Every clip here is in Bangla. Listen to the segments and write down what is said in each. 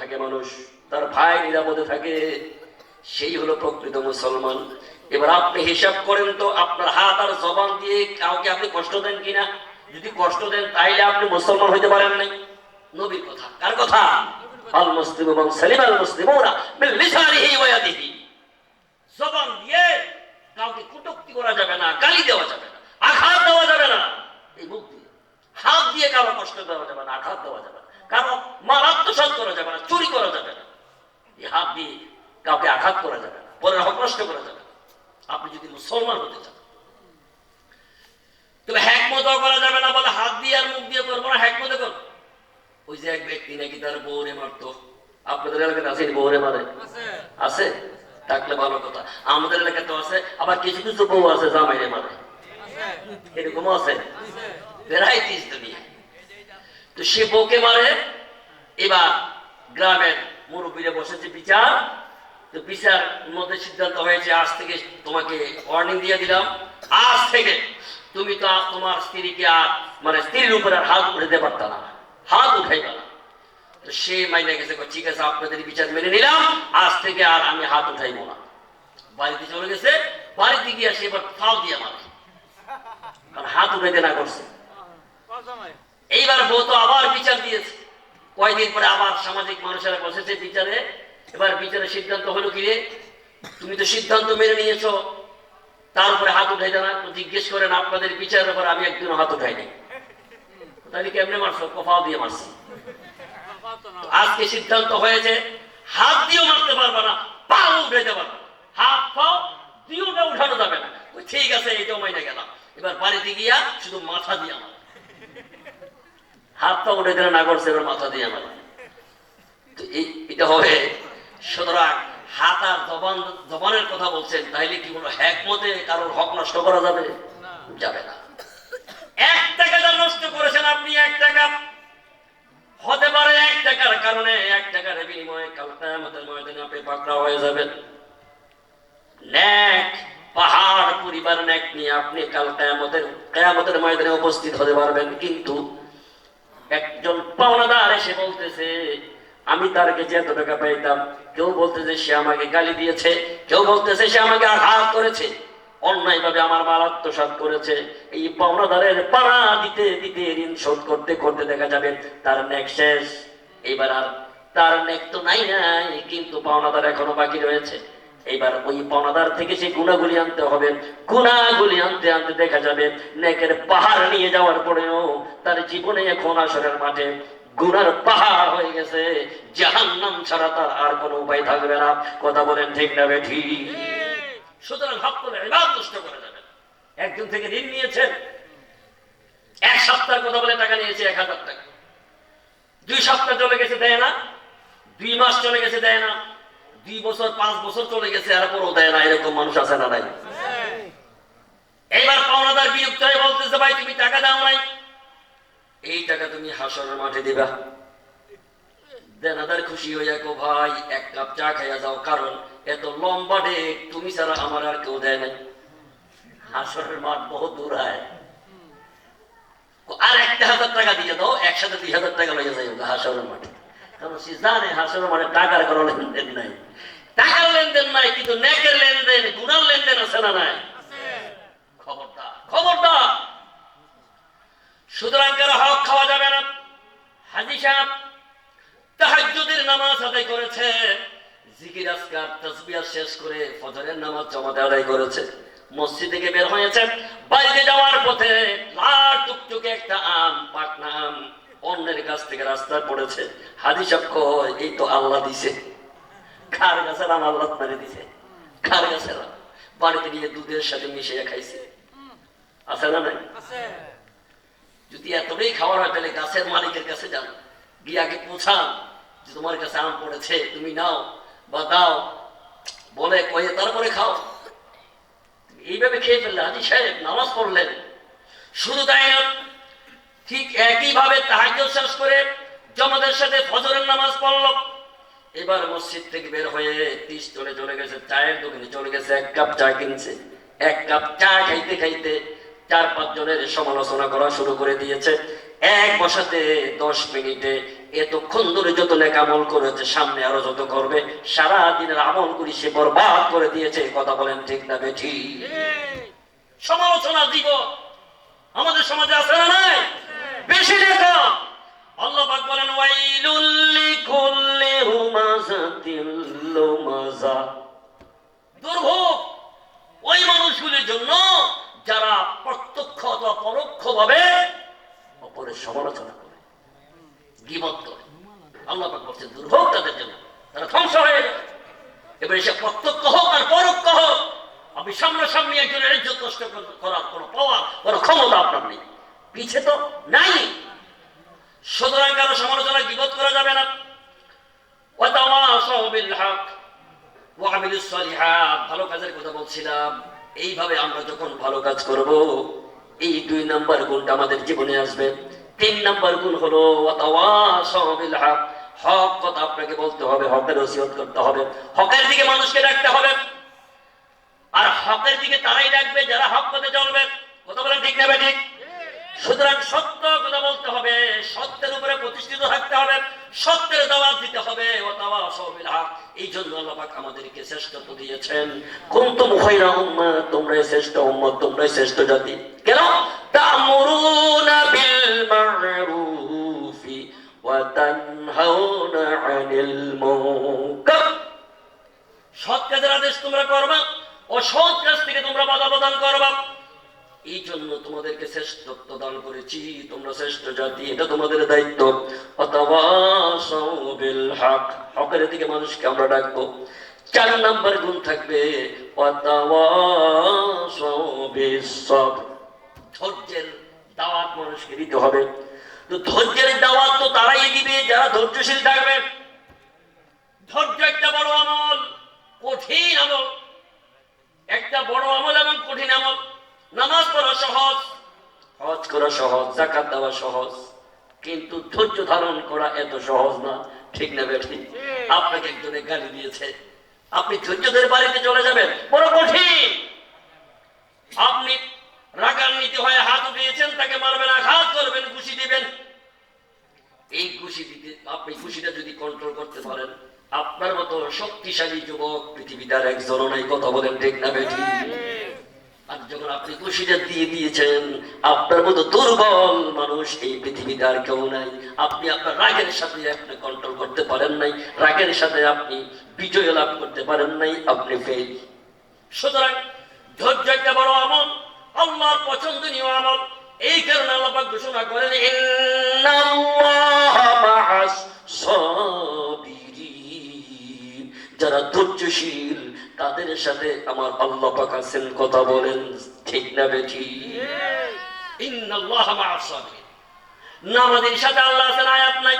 থাকে মানুষ, তার ভাই নিরাপদে থাকে, সেই হলো প্রকৃত মুসলমান। এবার আপনি হিসাব করেন তো আপনার হাত আর জবান দিয়ে কাউকে আপনি কষ্ট দেন কিনা? যদি কষ্ট দেন, তাইলে আপনি মুসলমান হইতে পারেন নাই। নবীর কথা, কার কথা? আল মুসলিম এবং সালিম আল মুসলিমরা মিন লিসানিহি ওয়া ইয়াদিহি। জবান দিয়ে কাউকে কটূক্তি করা যাবে না, গালি দেওয়া যাবে না, আঘাত দেওয়া যাবে না। এই মুখ হাত দিয়ে কারও কষ্ট দেওয়া যাবে না, আঘাত দেওয়া যাবে না। কারও মাল আত্মসাত করা যাবে না চুরি করা যাবে না। এই হাত দিয়ে কাউকে আঘাত করা যাবে না পরের হক নষ্ট করা যাবে না। আপনি যদি মুসলমান হতে চান তবে হ্যাকমত করা যাবে না বলে হাত দিয়ে আর মুখ দিয়ে করব না হ্যাকমতে কর ওই যে এক ব্যক্তি নাকি তার বউরে মারতো। আপনাদের এলাকাতে আছে বউরে মারে? আছে। থাকলে ভালো কথা। আমাদের এলাকাতে আছে আবার কিছু কিছু বউ আছে জামাইরে মারে। এরকম আছে। ভ্যারাইটিস দুনিয়া। তো সে বউকে মারে এবার গ্রামের মুরব্বীরা বসেছে বিচার। তো বিচার মধ্যে সিদ্ধান্ত হয়েছে, আজ থেকে তোমাকে ওয়ার্নিং দিয়ে দিলাম। আজ থেকে তুমি তো তোমার স্ত্রীকে আর মানে স্ত্রীর উপরে আর হাত উঠাতে পারত না। হাত উঠাইবা না। তো সে মাইনে গেছে ঠিক আছে, আপনাদের বিচার মেনে নিলাম। আজ থেকে আর আমি হাত উঠাইবো না। বাড়িতে চলে গেছে। বাড়িতে গিয়ে সে এবার ফাও দিয়ে মারে কারণ হাত উঠাইতে না করছে। এইবার বউ তো আবার বিচার দিয়েছে। কয়দিন পরে আবার সামাজিক মানুষেরা বসেছে বিচারে? এবার বিচারের সিদ্ধান্ত হলো কি রে? তুমি তো সিদ্ধান্ত মেনে নিয়েছো। তার হাত উঠাই না। তো জিজ্ঞেস করেন, আপনাদের বিচারের উপর আমি একদিনও হাত উঠাই নাই তাহলে কেমনে মারছো? কফাও দিয়ে মারছি। আজকে সিদ্ধান্ত হয়েছে, হাত দিয়েও মারতে পারবে না, পাও উঠাইতে পারবে না। হাত পাও দিয়েওটা উঠানো যাবে না। ঠিক আছে এইটাও মাইনে গেলাম। এবার বাড়িতে গিয়া শুধু মাথা দিয়ে আমার হাত পা উঠে দিলে না করছে মাথা দিয়ে আমার এটা হবে, সুতরাং হাত আর জবান, জবানের কথা বলছেন, তাইলে কি কোনো হ্যাকমতে কারোর হক নষ্ট করা যাবে? যাবে না। এক টাকা যা নষ্ট করেছেন আপনি, এক টাকা। হতে পারে এক টাকার কারণে, এক টাকার বিনিময়ে কাল কিয়ামতের ময়দানে আপনি পাকড়া হয়ে যাবেন। ন্যাক পাহাড়, পরিবার ন্যাক নিয়ে আপনি কাল কিয়ামতের কিয়ামতের ময়দানে উপস্থিত হতে পারবেন, কিন্তু একজন পাওনাদার এসে বলতেছে, আমি তার কাছে এত টাকা পাইতাম। কেউ বলতেছে, সে আমাকে গালি দিয়েছে। কেউ বলতেছে, সে আমাকে আঘাত করেছে। অন্যায় ভাবে আমার মাল আত্মসাত করেছে। এই পাওনাদারের পাড়া দিতে দিতে ঋণ শোধ করতে করতে দেখা যাবে তার নেক শেষ। এবার আর তার নেক তো নাই নাই, কিন্তু পাওনাদার এখনও বাকি রয়েছে। এবার ওই পাওনাদার থেকে সে গুণাগুলি আনতে হবে। গুণাগুলি আনতে আনতে দেখা যাবে, নেকের পাহাড় নিয়ে যাওয়ার পরেও তার জীবনে এখন আসরের মাঠে গুনার পাহাড় হয়ে গেছে। জাহান্নাম ছাড়া তার আর কোনো উপায় থাকবে না। কথা বলেন ঠিক না বেঠি? সুতরাং হক করে এবার করে যাবেন একজন থেকে ঋণ নিয়েছেন। এক সপ্তাহ কথা বলে টাকা নিয়েছে, এক হাজার টাকা। দুই সপ্তাহ চলে গেছে, দেয় না। দুই মাস চলে গেছে, দেয় না। দুই বছর, পাঁচ বছর চলে গেছে, আর পরও দেয় না এরকম মানুষ আছে না নাই? এইবার পাওনাদার বিরক্ত হয়ে বলতেছে, ভাই, তুমি টাকা দাও নাই। এই টাকা তুমি হাসরের মাঠে দিবা। দেনাদার খুশি হইয়া কো ভাই, এক কাপ চা খাইয়া যাও, কারণ এত লম্বা ডেক, তুমি ছাড়া আমার আর কেউ দেয় নাই। হাসরের মাঠ বহু দূর হয়। আর একটা হাজার টাকা দিয়ে দাও, একসাথে দুই হাজার টাকা লইয়া যাই হাসরের মাঠে। কারণ সে জানে হাসরের মাঠে টাকার কোনো লেনদেন নাই। টাকার লেনদেন নাই, কিন্তু নেকের লেনদেন গুণার লেনদেন আছে না নাই? খবরদার সুতরাং হক খাওয়া যাবে না। হাজি সাহেব নামাজ আদায় করেছে। জিকির শেষ করে ফজরের নামাজ আদায় করেছে। মসজিদ থেকে বের হয়েছে বাড়িতে যাওয়ার পথে লাল টুকটুকে একটা আম পাকনা আম অন্যের কাছ থেকে রাস্তায় পড়েছে। সাহেব কয়, এই তো আল্লাহ দিছে। খার গাছের আম আল্লাহ মেরে দিছে? খার গাছের আম বাড়িতে গিয়ে দুধের সাথে মিশিয়ে খাইছে। আছে না নাই? যদি এতটাই খাওয়ার হয় তাহলে গাছের মালিকের কাছে যান গিয়ে পৌঁছান যে তোমার কাছে আম পড়েছে তুমি নাও বা দাও। বলে কয়ে তারপরে খাও। এইভাবে খেয়ে ফেললে হাজি সাহেব নামাজ পড়লেন। শুধু তাই ঠিক একইভাবে তাহাজ শেষ করে জমাদের সাথে ফজরের নামাজ পড়ল। এবার মসজিদ থেকে বের হয়ে তিস চলে চলে গেছে, চায়ের দোকানে চলে গেছে, এক কাপ চা কিনছে। এক কাপ চা খাইতে খাইতে চার পাঁচ জনের সমালোচনা করা শুরু করে দিয়েছে। এক বসাতে দশ মিনিটে এতক্ষণ ধরে যত আমল করেছে, সামনে আরও যত করবে সারা দিনের আমল করি সে বরবাদ করে দিয়েছে। কথা বলেন ঠিক না বেঠি? সমালোচনা দিব আমাদের সমাজে আছে না নাই? বেশি দেখা আল্লাহ পাক বলেন, ওয়াইলুল লিকুল্লি হুমাযাতিল লুমাযা দুর্ভোগ ওই মানুষগুলির জন্য যারা প্রত্যক্ষ অথবা পরোক্ষ ভাবে অপরের সমালোচনা করে, গিবত করে। আল্লাহ দুর্ভোগ তাদের জন্য। তারা ধ্বংস হয়ে যাবে এবার সে প্রত্যক্ষ হোক আর পরোক্ষ হোক, আপনি সামনাসামনি একজনের ইজ্জত নষ্ট কর- করার কোনো পাওয়ার কোনো ক্ষমতা আপনার নেই। পিছে তো নাই। সুতরাং কারও সমালোচনা গিবত করা যাবে না। ভালো কাজের কথা বলছিলাম। এইভাবে আমরা যখন ভালো কাজ করব, এই দুই নাম্বার গুণটা আমাদের জীবনে আসবে। তিন নাম্বার গুণ হলো হক কথা আপনাকে বলতে হবে, হকের ওসিয়ত করতে হবে। হকের দিকে মানুষকে ডাকতে হবে। আর হকের দিকে তারাই ডাকবে যারা হক পথে চলবে। কথা বলেন ঠিক না ঠিক? সুতরাং সত্য কথা বলতে হবে, সত্যের উপরে প্রতিষ্ঠিত থাকতে হবে, সত্যের দাওয়াত দিতে হবে। ও তাওয়াসাউ বিল হক। এই জন্য আল্লাহ আমাদেরকে শ্রেষ্ঠত্ব দিয়েছেন। কুনতুম খায়রা উম্মাহ তোমরাই শ্রেষ্ঠ উম্মত, তোমরাই শ্রেষ্ঠ জাতি। কেন? তা'মুরুনা বিল মা'রুফি ওয়া তানহাউনা আনিল মুনকার। সৎ কাজের আদেশ তোমরা করবা ও সৎ কাজ থেকে তোমরা বাধা প্রদান করবা। এই জন্য তোমাদেরকে শ্রেষ্ঠত্ব দান করেছি। তোমরা শ্রেষ্ঠ জাতি, এটা তোমাদের দায়িত্ব। হক, হকের দিকে মানুষকে আমরা ডাকবো। চার নাম্বার গুণ থাকবে ধৈর্যের দাওয়াত মানুষকে দিতে হবে। তো ধৈর্যের দাওয়াত তো তারাই দিবে, যারা ধৈর্যশীল থাকবে। ধৈর্য একটা বড় আমল, কঠিন আমল। একটা বড় আমল এবং কঠিন আমল। নামাজ পড়া সহজ। হজ করা সহজ জাকাত দেওয়া সহজ। কিন্তু ধৈর্য ধারণ করা এত সহজ না। ঠিক না বেঠি? আপনাকে একজনে গালি দিয়েছে। আপনি ধৈর্য ধরে বাড়িতে চলে যাবেন। বড় কঠিন। আপনি রাগান্বিত হয়ে হাত উঠিয়েছেন তাকে মারবেন আঘাত করবেন খুশি দিবেন। এই খুশি দিতে আপনি খুশিটা যদি কন্ট্রোল করতে পারেন আপনার মতো শক্তিশালী যুবক পৃথিবীতে আর একজনও নাই কথা বলেন ঠিক না বেঠি? আর যখন আপনি খুশিটা দিয়ে দিয়েছেন, আপনার মতো দুর্বল মানুষ এই পৃথিবীতে আর কেউ নাই। আপনি আপনার রাগের সাথে আপনি কন্ট্রোল করতে পারেন নাই, রাগের সাথে আপনি বিজয় লাভ করতে পারেন নাই, আপনি ফেল সুতরাং ধৈর্য একটা বড় আমল, আল্লাহর পছন্দনীয় আমল। এই কারণে আল্লাহ ঘোষণা করেন, ইন্নাল্লাহা সাবিরিন। যারা ধৈর্যশীল তাদের সাথে আমার আল্লাহ পাক আছেন কথা বলেন ঠিক না বেঠি নামাজের সাথে আল্লাহ আছেন আয়াত নাই।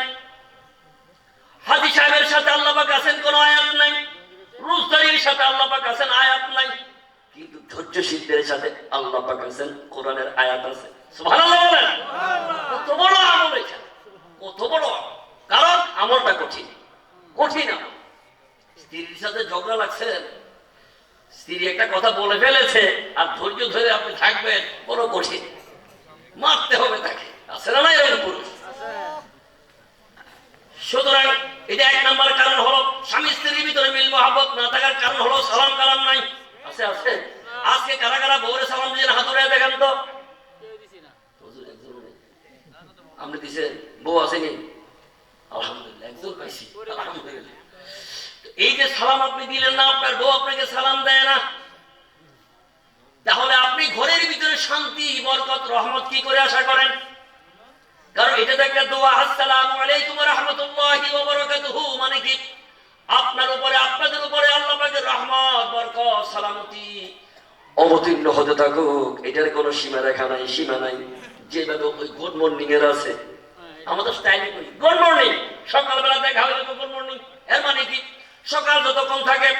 হাজি সাহেবের সাথে আল্লাহ পাক আছেন কোন আয়াত নাই। রোজদারির সাথে আল্লাহ পাক আছেন আয়াত নাই। কিন্তু ধৈর্যশীলদের সাথে আল্লাহ পাক আছেন কোরআনের আয়াত আছে। সুবহানাল্লাহ বলেন। কত বড় আমল এটা। কত বড় কারণ আমলটা কঠিন। কঠিন আমল। স্ত্রীর সাথে ঝগড়া লাগছেন স্ত্রী একটা কথা বলে ফেলেছে, আর ধৈর্য ধরে আপনি থাকবেন, বড় কঠিন। মারতে হবে তাকে আছে না না এরকম পুরুষ সুতরাং এটা এক নম্বর কারণ হলো স্বামী স্ত্রীর ভিতরে মিল মহাবত না থাকার কারণ হলো সালাম কালাম নাই আছে আছে আজকে কারা কারা বউরে সালাম দিয়ে হাত উড়ে দেখেন তো হুজুর, একজনও নেই। আপনি দিছেন বউ আসেনি আলহামদুলিল্লাহ একজন পাইছি আলহামদুলিল্লাহ তো এই যে সালাম আপনি দিলেন না আপনার বউ আপনাকে সালাম দেয় না তাহলে আপনি ঘরের ভিতরে শান্তি বরকত রহমত কি করে আশা করেন কারণ এটা তো একটা দোয়া আসসালামু মানে অবতীর্ণ হতে থাকুক, এটার কোনো সীমা রেখা নাই, সীমা নাই। যেভাবে ওই গুড মর্নিং এর আছে। আমাদের স্টাইল গুড মর্নিং। সকালবেলা দেখা হয়ে গুড মর্নিং। এর মানে কি? সকাল যতক্ষণ থাকে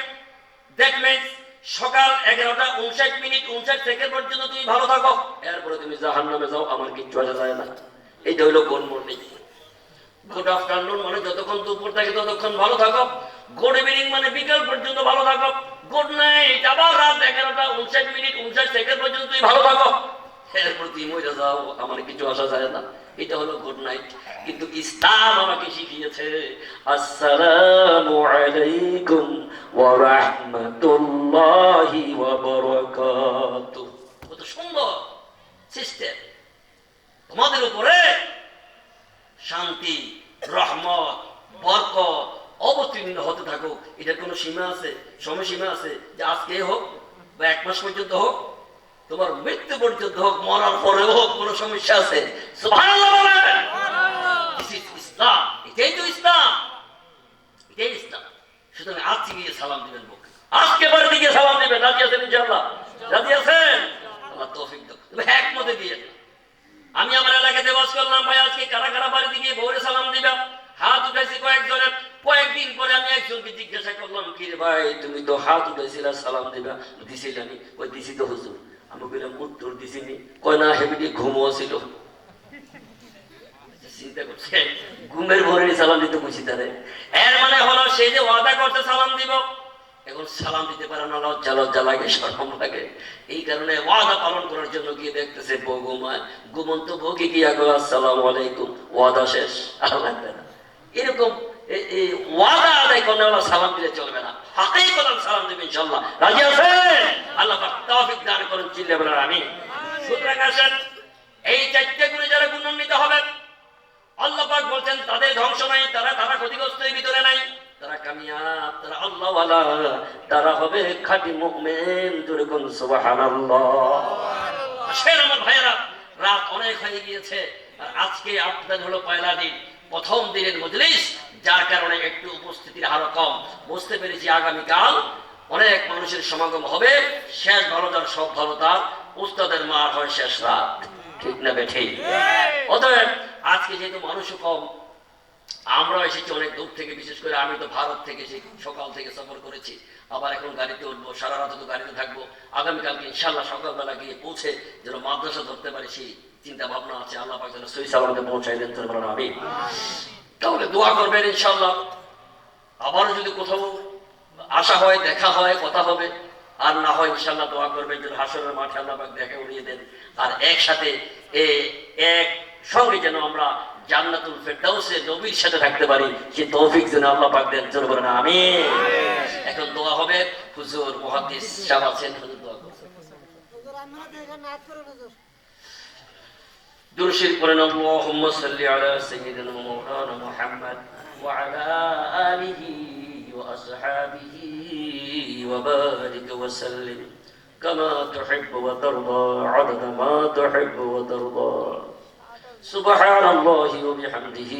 দেখবেন সকাল এগারোটা উনষাট মিনিট, উনষাট সেকেন্ড পর্যন্ত তুমি ভালো থাকো। এরপরে তুমি জাহান নামে যাও, আমার কিচ্ছু আসা যায় না। এইটা হইল গুড মর্নিং। গুড আফটারনুন মানে যতক্ষণ দুপুর থাকে ততক্ষণ ভালো থাকো। গুড ইভিনিং মানে বিকাল পর্যন্ত ভালো থাকো। গুড নাইট, আবার রাত এগারোটা উনষাট মিনিট, উনষাট সেকেন্ড পর্যন্ত ভালো থাকো। যাও আমার কিছু আসা যায় না। এটা হলো গুড নাইট। কিন্তু ইসলাম আমাকে শিখিয়েছে, আসসালামু আলাইকুম ওয়া রাহমাতুল্লাহি ওয়া কত সুন্দর সিস্টেম তোমাদের উপরে শান্তি, রহমত, বরকত অবতীর্ণ হতে থাকুক। এটার কোনো সীমা আছে? সময়সীমা আছে? যে আজকে হোক বা এক মাস পর্যন্ত হোক, তোমার মৃত্যু পর্যন্ত হোক, মরার পরেও হোক, কোনো সমস্যা আছে? সালাম দিবেন আজকে সালাম দিবেন। রাজি আছেন ইনশাআল্লাহ? রাজি আছেন? তৌফিক দাও। তবে এক দিয়ে আমি আমার এলাকাতে বাস করলাম, ভাই, আজকে কারা কারা বাড়িতে গিয়ে ভোরে সালাম দিবা। হাত উঠাইছি কয়েকজনের কয়েকদিন পরে আমি একজনকে জিজ্ঞাসা করলাম কি রে ভাই, তুমি তো হাত উঠাইছিলা, সালাম দিবা? দিছিলানি ওই দিছি তো হুজুর। আমি বললাম উত্তর দিছিনি। কয়, না, হেবিটি ঘুমও ছিল চিন্তা করছে ঘুমের ভরে সালাম দিতে বুঝি তারে। এর মানে হলো, সে যে ওয়াদা করতে সালাম দিব। এখন সালাম দিতে পারে না লজ্জা লজ্জা লাগে শরম লাগে। এই কারণে ওয়াদা পালন করার জন্য গিয়ে দেখতেছে বউ ঘুমায়। ঘুমন্ত বউকে গিয়া গো আসসালামু আলাইকুম ওয়াদা শেষ। আর লাগবে না। এরকম এই ওয়াদা আদায় করলে ওরা সালাম দিলে চলবে না। হাতেই কথা সালাম দেবে ইনশাল্লাহ রাজি আছেন? আল্লাহ তৌফিক দান করুন চিল্লে বলার আমি সুতরাং আসেন এই চারটে গুণে যারা গুণান্বিত হবে আল্লাহ পাক বলছেন তাদের ধ্বংস নাই তারা তারা ক্ষতিগ্রস্তের ভিতরে নাই। তারা কামিয়াব, তারা তারা হবে আসেন আমার ভাইয়েরা, রাত অনেক হয়ে গিয়েছে, আর আজকে হলো পয়লা দিন, প্রথম দিনের মজলিস, যার কারণে একটু উপস্থিতির হারও কম। বুঝতে পেরেছি আগামীকাল অনেক মানুষের সমাগম হবে, শেষ ভালো যার, সব ভালো তার, উস্তাদের মার হয় শেষ রাত। ঠিক না বেঠে অতএব, আজকে যেহেতু মানুষও কম আমরা এসেছি অনেক দূর থেকে, বিশেষ করে আমি তো ভারত থেকে এসে সকাল থেকে সফর করেছি। আবার এখন গাড়িতে উঠবো, সারা রাত গাড়িতে থাকব। আগামীকালকে ইনশাল্লাহ সকালবেলা গিয়ে পৌঁছে যেন মাদ্রাসা ধরতে পারি, সেই চিন্তা ভাবনা আছে। আল্লাহ পাক যেন সই সালামতে পৌঁছাই দেন, তোর বলেন আমি তাহলে দোয়া করবেন ইনশাল্লাহ আবারও যদি কোথাও আসা হয়, দেখা হয়, কথা হবে, আর না হয় ইনশাল্লাহ দোয়া করবেন যেন হাসরের মাঠে আল্লাহ পাক দেখে উড়িয়ে দেন। আর একসাথে এ এক সঙ্গে যেন আমরা জান্নাতুল ফেরদাউসে নবীর সাথে থাকতে পারি সে তৌফিক যেন আল্লাহ পাক দেন জোর করে না আমি এখন দোয়া হবে হুজুর মুহাদ্দিস সাহেব আছেন হুজুর দোয়া করবেন হুজুর আপনারা দেখেন নাচ করুন হুজুর درشد قلنا اللهم صل على سيدنا مولانا محمد وعلى آله وأصحابه وبارك وسلم كما تحب وترضى عدد ما تحب وترضى سبحان الله وبحمده.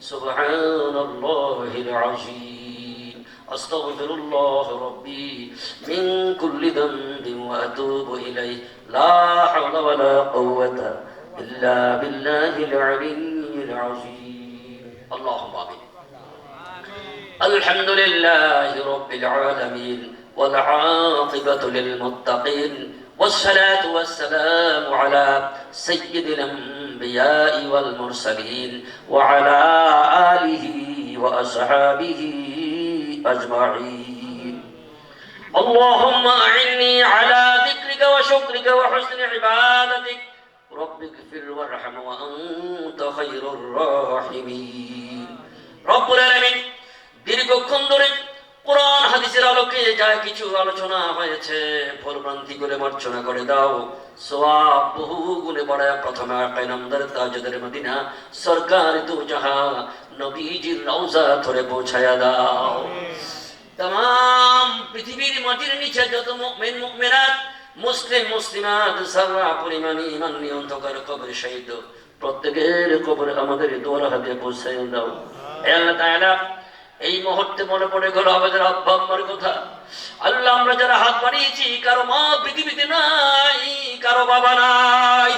سبحان الله العظيم. أستغفر الله ربي من كل ذنب وأتوب إليه. لا حول ولا قوة إلا بالله العلي العظيم. اللهم آمين. الحمد لله رب العالمين والعاقبة للمتقين والصلاة والسلام على سيد الأنبياء والمرسلين وعلى آله وأصحابه أجمعين اللهم أعني على ذكرك وشكرك وحسن عبادتك رب اغفر وارحم وأنت خير الراحمين رب العالمين দীর্ঘক্ষণ ধরে কোরআন হাদিসের আলোকে যা কিছু আলোচনা হয়েছে ভুলভ্রান্তি করে মার্জনা করে দাও। বহু গুণে প্রথমে তাজদের মদিনা, সরকার জাহা নবীজির রওজা ধরে পৌঁছায়া দাও। তাম পৃথিবীর মাটির নিচে যত মুসলিম, মুসলিমাত, সারা পরিমাণ ইমান কবর শহীদ প্রত্যেকের কবর আমাদের দোয়ার হাতে পৌঁছায় দাও। আল্লাহ তাআলা এই মুহূর্তে মনে পড়ে গেল আমাদের আব্বা কথা। আল্লাহ, আমরা যারা হাত বাড়িয়েছি, কারও মা পৃথিবীতে নাই, কারও বাবা নাই।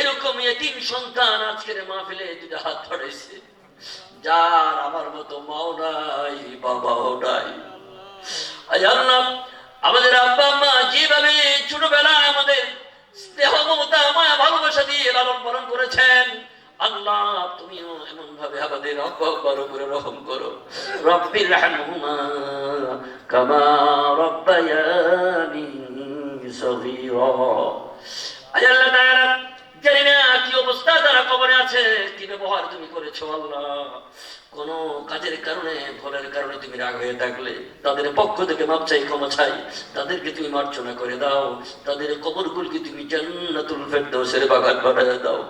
এরকম এতিম সন্তান আজকের মাহফিলে দুটো হাত ধরেছে যার আমার মতো মাও নাই, বাবাও নাই। আল্লাহ, আমাদের আব্বা আম্মা যেভাবে ছোটবেলায় আমাদের স্নেহ, মমতা, মায়া, ভালোবাসা দিয়ে লালন পালন করেছেন আল্লাহ, তুমিও এমন ভাবে আমাদের উপরে রহম করো। কামা রব্বায়ানি কি অবস্থা, তারা আছে, কি ব্যবহার তুমি করেছ কোন কাজের কারণে ঘরের তুমি রাগ হয়ে থাকলে তাদের পক্ষ থেকে মাপ চাই, ক্ষমা চাই। তাদেরকে তুমি মার্জনা করে দাও। তাদের কবরগুলিকে তুমি জান্নাতুল ফেরদৌসের বাগান বানায় দাও।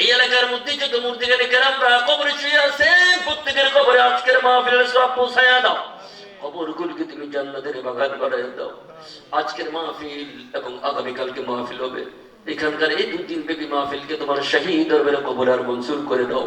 এই এলাকার মধ্যে যত মূর্তিকারী কেরামরা কবরে শুয়ে আছে, প্রত্যেকের কবরে আজকের মাহফিলের সব পৌঁছায়া দাও। কবরগুলিকে তুমি জান্নাতের বাগান বানায় দাও। আজকের মাহফিল এবং আগামীকালকে মাহফিল হবে। এখানকার এই দুই দিন ব্যাপী মাহফিলকে তোমার শাহী দরবারে কবর আর মঞ্জুর করে দাও।